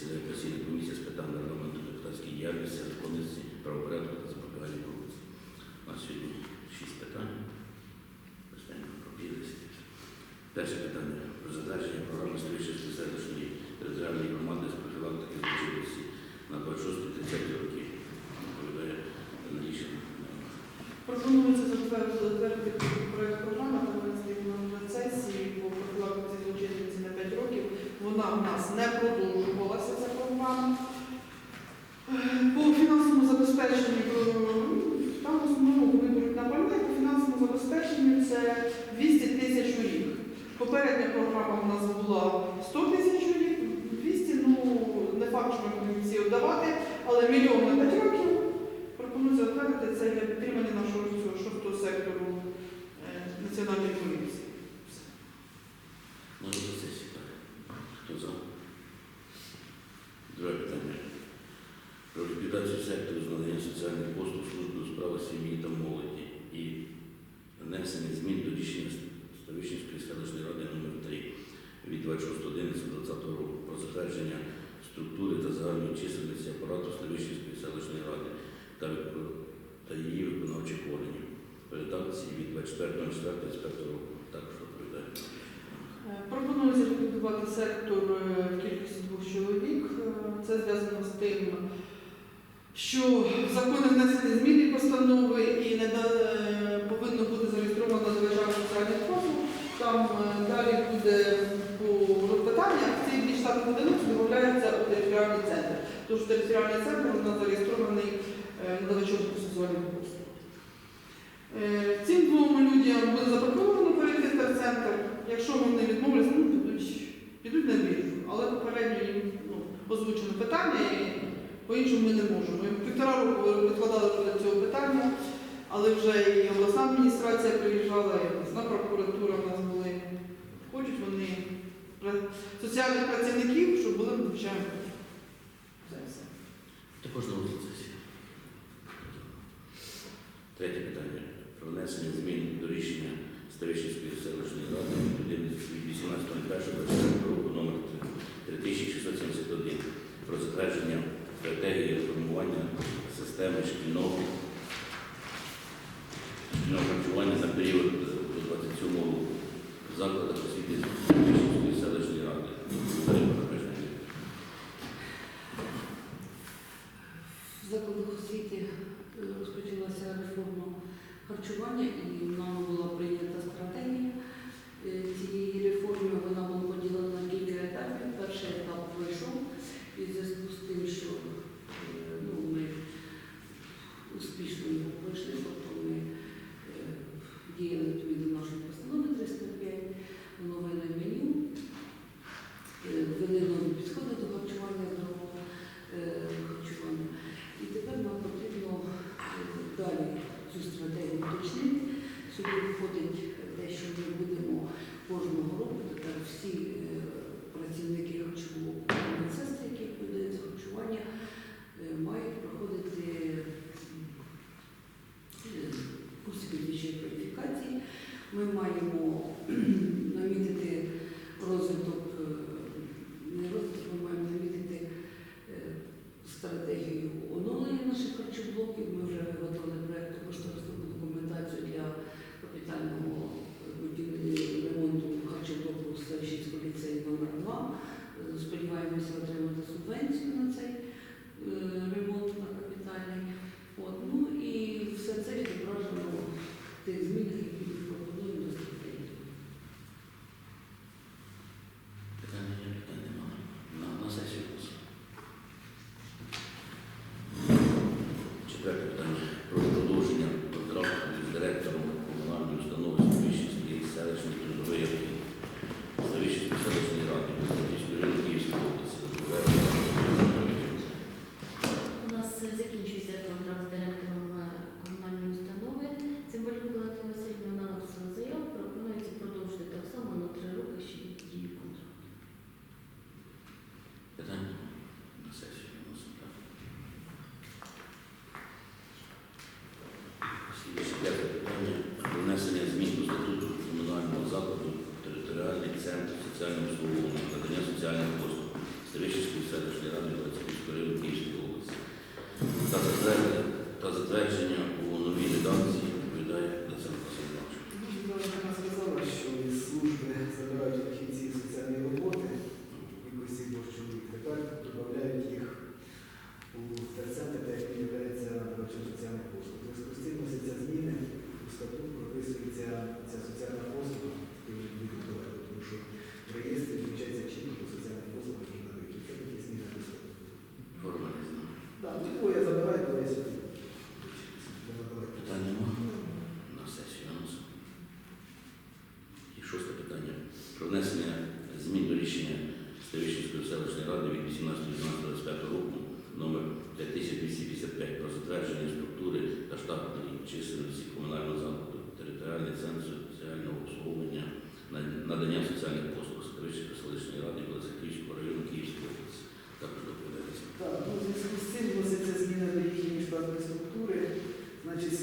засідає постійна комісія з питань регламенту депутатської діяльності, законності, правопорядку та запобігання корупції. У нас сьогодні шість питань. Перше питання про затвердження програми Стрийської селищної територіальної громади з профілактики злочинності на 26-30 роки. Доповідає Надійшина. Пропонується затвердити проект програми та винести на сесії по профілактиці злочинниці на 5 років. Вона в нас не але на 5 років. Пропонується затвердити це для підтримання нашого цього шостого сектору е, національної поліції. На розгляд сесії, так. Хто за? Друге питання. Про ліквідацію сектору з надання соціальних послуг служби у справах сім'ї та молоді і внесення змін до рішення Ставищенської селищної ради номер 3 від 26.11.2020 року про затвердження структури та загальної чисельності апарату Ставищенської селищної ради та, її виконавчих органів редакції від 24.04.25 року. Також доповідає. Е, Пропонується ліквідувати сектор е, в кількості двох чоловік. Е, Це зв'язано з тим, що закони внесені зміни постанови і не да- територіальний центр у нас зареєстрований е, надавачом соціальних послуг. Е, Цим двом людям буде запропоновано перейти в терцентр. Якщо вони відмовляться, ну підуть, підуть на біржу. Але попередньо їм ну, озвучено питання і по-іншому ми не можемо. Ми півтора року відкладали до цього питання, але вже і обласна адміністрація приїжджала, і обласна прокуратура в нас були. Хочуть вони соціальних працівників, щоб були звичайно. Також на. Третє питання. Про внесення змін до рішення Ставищенської селищної ради від 18.01.24 року номер 3671 про затвердження стратегії реформування системи шкільного, харчування на період до 27 року в закладах освіти Ставищенської селищної ради. Харчування і нами була прийнята стратегія е, цієї реформи. Вона була поділена на кілька етапів. Перший етап пройшов і в зв'язку з тим, що е, ну, ми успішно його пройшли, тобто ми е, діяли відповідно нашої постанови 305, оновили меню, ввели нові підходи всі е, працівники харчового медсестри, які відповідають харчування, е, мають проходити курси підвищення кваліфікації. Ми маємо намітити розвиток, record. 25 питання внесення змін до статуту комунального закладу територіальний центр соціального обслуговування надання соціальних послуг Стрижівської селищної ради Вацьківської Київської області. Та затвердження про внесення змін до рішення Ставищенської селищної ради від 18.12.25 року номер 5255 про затвердження структури та штатної численності комунального закладу, територіальний центр соціального обслуговування, надання соціальних послуг Ставищенської селищної ради Велосипівського району Київської області. Також доповідається. Так, ну, у зв'язку з цим вносяться зміни до їхньої штатної структури, значить